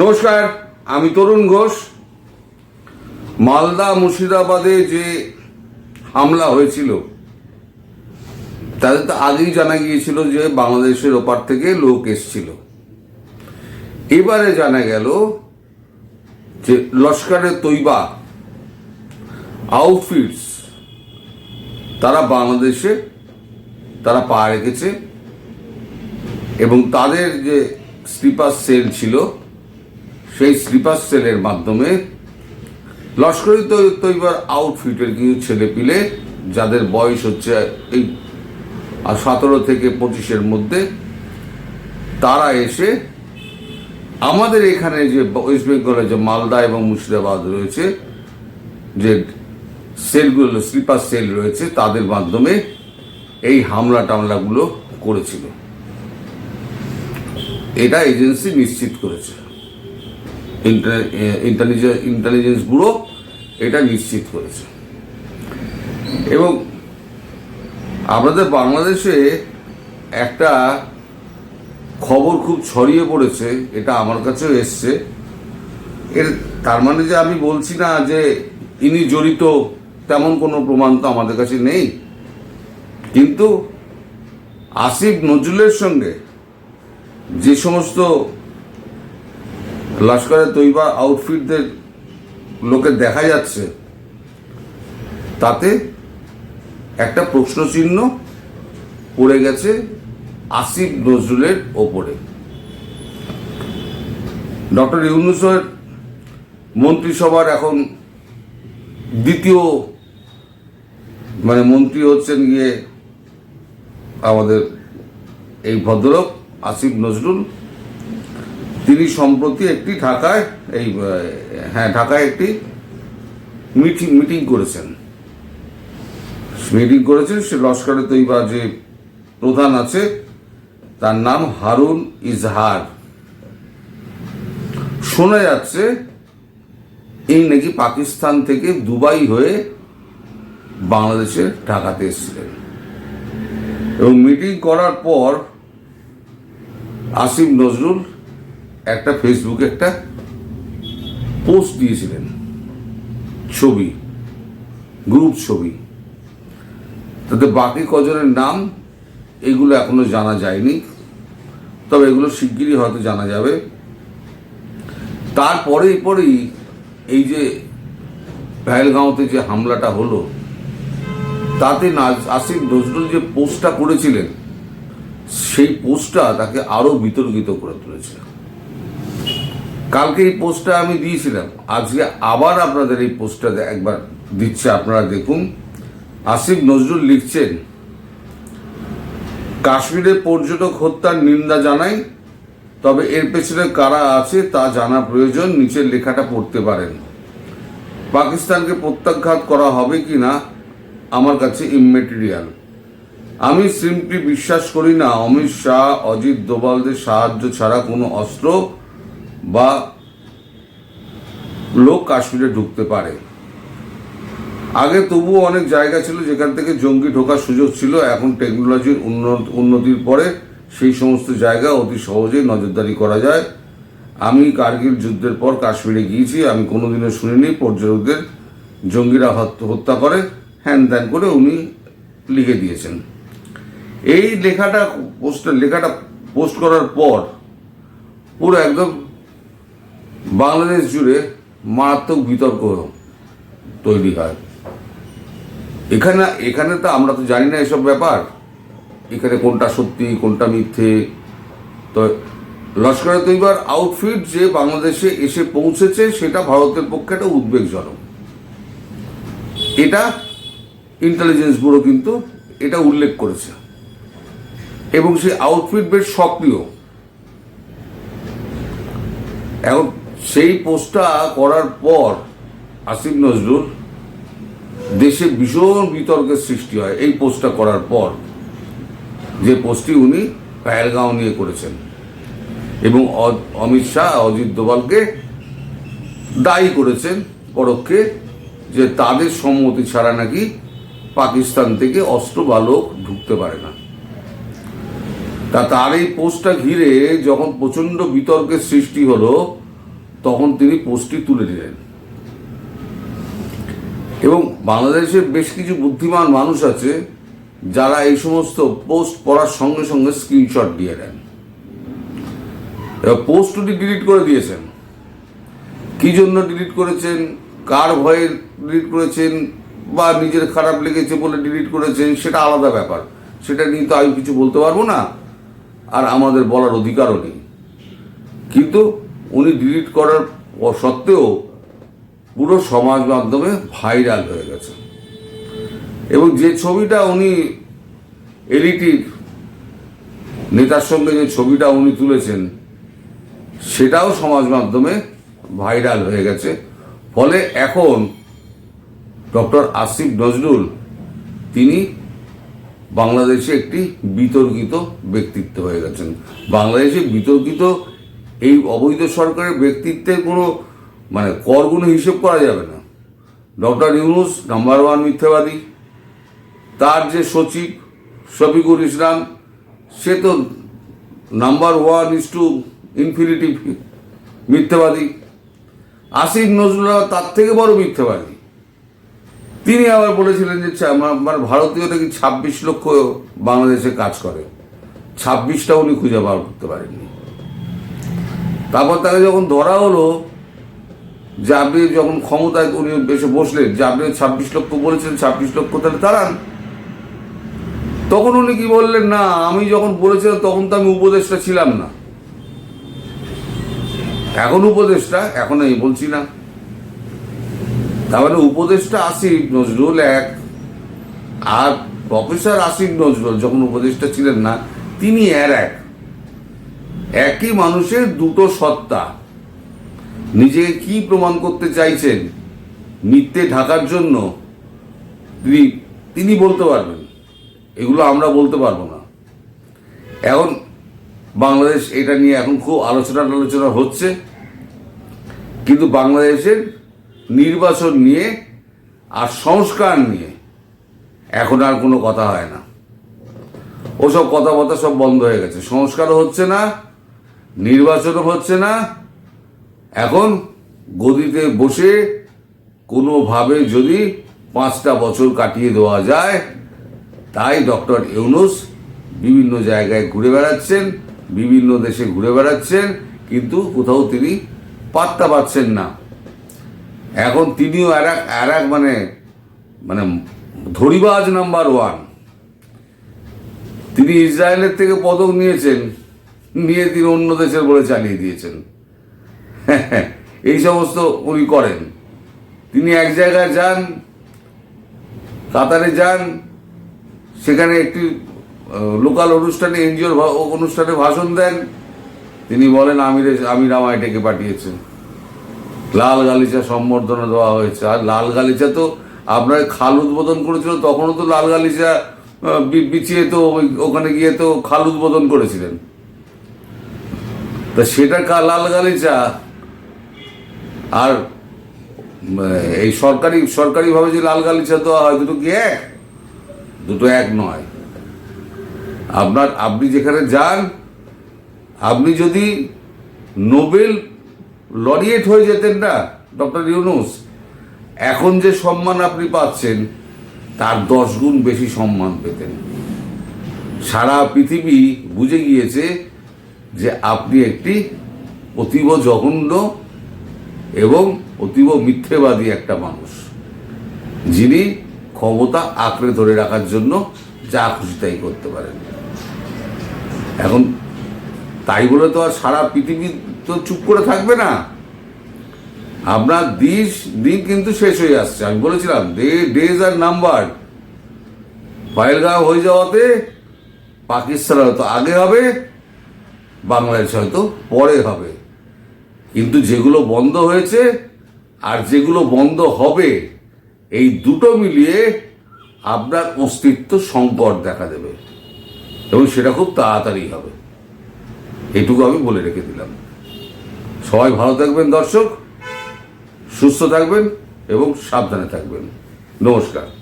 নমস্কার, আমি তরুণ ঘোষ। মালদা মুর্শিদাবাদে যে হামলা হয়েছিল, তাদের তো আগেই জানা গিয়েছিল যে বাংলাদেশের ওপার থেকে লোক এসছিল। এবারে জানা গেল যে লস্করে তৈবা আউটফিটস তারা বাংলাদেশে তারা পা রেখেছে এবং তাদের যে স্লিপার সেল ছিল সেই স্লিপার সেলের মাধ্যমে লস্করি তৈবার আউটফিটের কিছু ছেলে পিলে, যাদের বয়স হচ্ছে এই সতেরো থেকে পঁচিশের মধ্যে, তারা এসে আমাদের এখানে যে ওয়েস্ট বেঙ্গলে যে মালদা এবং মুর্শিদাবাদ রয়েছে, যে সেলগুলো স্লিপার সেল রয়েছে, তাদের মাধ্যমে এই হামলা টামলাগুলো করেছিল। এটা এজেন্সি নিশ্চিত করেছে। ইন্টেলিজেন্স ব্যুরো এটা নিশ্চিত করেছে। এবং আমাদের বাংলাদেশে একটা খবর খুব ছড়িয়ে পড়েছে, এটা আমার কাছেও এসছে। এর, তার মানে যে আমি বলছি না যে ইনি জড়িত, তেমন কোনো প্রমাণ তো আমাদের কাছে নেই। কিন্তু আসিফ নজরুলের সঙ্গে যে সমস্ত লস্করের তৈবা আউটফিটদের লোকে দেখা যাচ্ছে, তাতে একটা প্রশ্নচিহ্ন পড়ে গেছে আসিফ নজরুলের ওপরে। ডক্টর ইউনুসের মন্ত্রিসভার এখন দ্বিতীয় মানে মন্ত্রী হচ্ছেন গিয়ে আমাদের এই ভদ্রলোক আসিফ নজরুল। তিনি সম্প্রতি একটি ঢাকায় এই হ্যাঁ ঢাকায় একটি মিটিং মিটিং করেছেন। মিটিং করেছেন সে লস্করে তৈবা যে প্রধান আছে, তার নাম হারুন ইজহার। শোনা যাচ্ছে, এই নাকি পাকিস্তান থেকে দুবাই হয়ে বাংলাদেশে ঢাকাতে এসেছিলেন। এবং মিটিং করার পর আসিম নজরুল একটা ফেসবুকে একটা পোস্ট দিয়েছিলেন। ছবি গ্রুপ ছবি। তাতে বাকি কজনের নাম, এগুলো এখনও জানা যায়নি। তবে এগুলো শিগগিরই হয়তো জানা যাবে। তারপরেই পরেই এই যে পেহেলগাঁওতে যে হামলাটা হলো, তাতে আসিফ নজরুল যে পোস্টটা করেছিলেন, সেই পোস্টটা তাকে আরও বিতর্কিত করে তুলেছে কালকে এই পোস্টটা আমি দিয়েছিলাম। আজকে আবার আপনাদের এই পোস্টটা একবার দিচ্ছে, আপনারা দেখুন। আসিফ নজরুল লিখছেন, কাশ্মীরে পর্যটক হত্যার নিন্দা জানাই, তবে এর পেছনে কারা আছে তা জানা প্রয়োজন নিচের লেখাটা পড়তে পারেন। পাকিস্তানকে প্রত্যাঘাত করা হবে কি না আমার কাছে ইমেটেরিয়াল আমি সিম্পলি বিশ্বাস করি না, অমিত শাহ, অজিত দোবালদের সাহায্য ছাড়া কোনো অস্ত্র বা লোক কাশ্মীরে ঢুকতে পারে। আগে তবুও অনেক জায়গা ছিল যেখান থেকে জঙ্গি ঢোকার সুযোগ ছিল, এখন টেকনোলজির উন্নত উন্নতির পরে সেই সমস্ত জায়গা অতি সহজেই নজরদারি করা যায়। আমি কার্গিল যুদ্ধের পর কাশ্মীরে গিয়েছি, আমি কোনোদিনও শুনিনি পর্যটকদের জঙ্গিরা হত- হত্যা করে, হ্যান ত্যান করে উনি লিখে দিয়েছেন। এই লেখাটা পোস্ট লেখাটা পোস্ট করার পর পুরো একদম বাংলাদেশ জুড়ে মারাত্মক বিতর্ক তৈরি হয়। এখানে এখানে তো আমরা তো জানি না এসব ব্যাপার। এখানে কোনটা সত্যি, কোনটা মিথ্যে। তো লস্করে তৈবার আউটফিট যে বাংলাদেশে এসে পৌঁছেছে, সেটা ভারতের পক্ষে একটা উদ্বেগজনক। এটা ইন্টেলিজেন্স ব্যুরো কিন্তু এটা উল্লেখ করেছে। এবং সেই আউটফিট বেশ সক্রিয়। এখন সেই পোস্টটা করার পর আসিফ নজরুল দেশে ভীষণ বিতর্কের সৃষ্টি হয় এই পোস্টটা করার পর। যে পোস্টটি উনি পায়েলগাঁও নিয়ে করেছেন। এবং অমিত শাহ, অজিত দোভালকে দায়ী করেছেন পরোক্ষে যে তাদের সম্মতি ছাড়া নাকি পাকিস্তান থেকে অস্ত্র বা লোক ঢুকতে পারে না। তা তার এই পোস্টটা ঘিরে যখন প্রচণ্ড বিতর্কের সৃষ্টি হলো তখন তিনি পোস্টটি তুলে নিলেন এবং বাংলাদেশের বেশ কিছু বুদ্ধিমান মানুষ আছে যারা এই সমস্ত পোস্ট পড়ার সঙ্গে সঙ্গে স্ক্রিনশট দিয়ে দেন এবার পোস্ট উনি ডিলিট করে দিয়েছেন। কি জন্য ডিলিট করেছেন? কার ভয়ে ডিলিট করেছেন? বা নিজের খারাপ লেগেছে বলে ডিলিট করেছেন? সেটা আলাদা ব্যাপার। সেটা নিয়ে তো আমি কিছু বলতে পারব না। আর আমাদের বলার অধিকারও নেই। কিন্তু উনি ডিলিট করার সত্ত্বেও পুরো সমাজ মাধ্যমে ভাইরাল হয়ে গেছে এবং যে ছবিটা উনি এলইটির নেতার সঙ্গে যে ছবিটা উনি তুলেছেন, সেটাও সমাজ মাধ্যমে ভাইরাল হয়ে গেছে। ফলে এখন ডক্টর আসিফ নজরুল, তিনি বাংলাদেশে একটি বিতর্কিত ব্যক্তিত্ব হয়ে গেছেন। বাংলাদেশে বিতর্কিত এই অবৈধ সরকারের ব্যক্তিত্বের কোনো মানে করগুলো হিসেব করা যাবে না। ডক্টর ইউনুস, নাম্বার ওয়ান মিথ্যাবাদী। তার যে সচিব শফিকুল ইসলাম, সে তো number one is to infinity মিথ্যাবাদী। আসিফ নজরুল তার থেকে বড় মিথ্যাবাদী। তিনি আবার বলেছিলেন যে আমার ভারতীয় নাকি ছাব্বিশ লক্ষ বাংলাদেশে কাজ করে? ছাব্বিশটা উনি খুঁজে বার করতে পারেননি। তারপর তাকে যখন ধরা হলো যে আপনি যখন ক্ষমতায় উনি এসে বসলেন যে আপনি ছাব্বিশ লক্ষ বলেছেন ছাব্বিশ লক্ষ তাহলে তাড়ান। তখন উনি কি বললেন, না, আমি যখন বলেছিলাম তখন তো আমি উপদেষ্টা ছিলাম না। এখন উপদেষ্টা? এখন এই বলছি না। তার মানে উপদেষ্টা আসিফ নজরুল এক, আর প্রফেসর আসিফ নজরুল যখন উপদেষ্টা ছিলেন না, তিনি এর এক। একই মানুষের দুটো সত্তা। নিজেকে কি প্রমাণ করতে চাইছেন? মিথ্যে ঢাকার জন্য তিনি তিনি বলতে পারবেন। এগুলো আমরা বলতে পারব না। এখন বাংলাদেশ এটা নিয়ে এখন খুব আলোচনা আলোচনা হচ্ছে। কিন্তু বাংলাদেশের নির্বাচন নিয়ে আর সংস্কার নিয়ে এখন আর কোনো কথা হয় না। ওসব কথাবার্তা সব বন্ধ হয়ে গেছে। সংস্কারও হচ্ছে না নির্বাচনও হচ্ছে না। এখন গদিতে বসে কোনোভাবে যদি পাঁচটা বছর কাটিয়ে দেওয়া যায়, তাই ডক্টর ইউনুস বিভিন্ন জায়গায় ঘুরে বেড়াচ্ছেন, বিভিন্ন দেশে ঘুরে বেড়াচ্ছেন, কিন্তু কোথাও তিনি পাত্তা পাচ্ছেন না। এখন তিনিও আর এক আর এক মানে মানে ধরিবাজ নাম্বার ওয়ান। তিনি ইসরায়েলের থেকে পদক নিয়েছেন। নিয়ে তিনি অন্য দেশের বলে চালিয়ে দিয়েছেন। এই সমস্ত উনি করেন। তিনি এক জায়গায় যান, কাতারে যান, সেখানে একটি লোকাল অনুষ্ঠানে, এনজিওর অনুষ্ঠানে ভাষণ দেন। তিনি বলেন, আমির আমির আমায় ডেকে পাঠিয়েছেন লাল গালিচা সম্বর্ধনা দেওয়া হয়েছে। আর লাল গালিচা তো আপনার খাল উদ্বোধন করেছিল, তখনও তো লাল গালিচা বিছিয়ে তো ওখানে গিয়ে তো খাল উদ্বোধন করেছিলেন। তা সেটা কা- লাল গালিচা? আর এই সরকারি, সরকারিভাবে যে লাল গালিচা দেওয়া হয়, দুটো কি এক? দুটো এক নয়। আপনার, আপনি যেখানে যান, আপনি যদি নোবেল লরিয়েট হয়ে যেতেন না, ডক্টর ইউনুস, এখন যে সম্মান আপনি পাচ্ছেন, তার দশ গুণ বেশি সম্মান পেতেন। সারা পৃথিবী বুঝে গিয়েছে যে আপনি একটি অতীব জঘন্য এবং অতীব মিথ্যেবাদী একটা মানুষ, যিনি ক্ষমতা আঁকড়ে ধরে রাখার জন্য যা খুশি তাই করতে পারেন। এখন তাই বলে তো আর সারা পৃথিবী তো চুপ করে থাকবে না। আপনার দিস দিন কিন্তু শেষ হয়ে আসছে। আমি বলেছিলাম, the days are number Pahalgam হয়ে যাওয়াতে পাকিস্তান হয়তো আগে হবে বাংলাদেশ হয়তো পরে হবে। কিন্তু যেগুলো বন্ধ হয়েছে আর যেগুলো বন্ধ হবে, এই দুটো মিলিয়ে আপনার অস্তিত্ব সংকট দেখা দেবে। এবং সেটা খুব তাড়াতাড়ি হবে। এটুকু আমি বলে রেখে দিলাম। সবাই ভালো থাকবেন দর্শক, সুস্থ থাকবেন এবং সাবধানে থাকবেন। নমস্কার।